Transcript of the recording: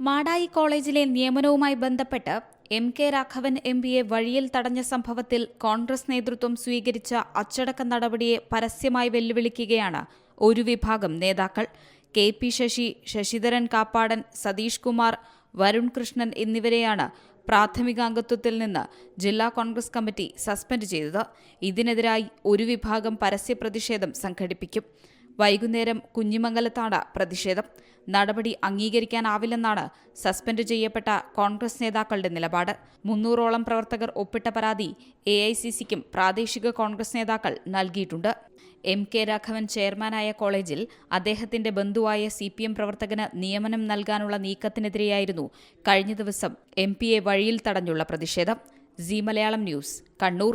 മാടായി കോളേജിലെ നിയമനവുമായി ബന്ധപ്പെട്ട് M K Raghavan M പിയെ വഴിയിൽ തടഞ്ഞ സംഭവത്തിൽ കോൺഗ്രസ് നേതൃത്വം സ്വീകരിച്ച അച്ചടക്ക നടപടിയെ പരസ്യമായി വെല്ലുവിളിക്കുകയാണ് ഒരു വിഭാഗം നേതാക്കൾ. കെ പി ശശി ശശിധരൻ കാപ്പാടൻ സതീഷ് കുമാർ വരുൺ കൃഷ്ണൻ എന്നിവരെയാണ് പ്രാഥമിക അംഗത്വത്തിൽ നിന്ന് ജില്ലാ കോൺഗ്രസ് കമ്മിറ്റി സസ്പെൻഡ് ചെയ്തത്. ഇതിനെതിരായി ഒരു വിഭാഗം പരസ്യ പ്രതിഷേധം സംഘടിപ്പിക്കും. വൈകുന്നേരം കുഞ്ഞിമംഗലത്താണ് പ്രതിഷേധം. നടപടി അംഗീകരിക്കാനാവില്ലെന്നാണ് സസ്പെൻഡ് ചെയ്യപ്പെട്ട കോൺഗ്രസ് നേതാക്കളുടെ നിലപാട്. മുന്നൂറോളം പ്രവർത്തകർ ഒപ്പിട്ട പരാതി എ ഐ സി സിക്കും പ്രാദേശിക കോൺഗ്രസ് നേതാക്കൾ നൽകിയിട്ടുണ്ട്. എം കെ രാഘവൻ ചെയർമാനായ കോളേജിൽ അദ്ദേഹത്തിന്റെ ബന്ധുവായ സി പി എം പ്രവർത്തകന് നിയമനം നൽകാനുള്ള നീക്കത്തിനെതിരെയായിരുന്നു കഴിഞ്ഞ ദിവസം എം പിയെ വഴിയിൽ തടഞ്ഞുള്ള പ്രതിഷേധം. C Malayalam news Kannur.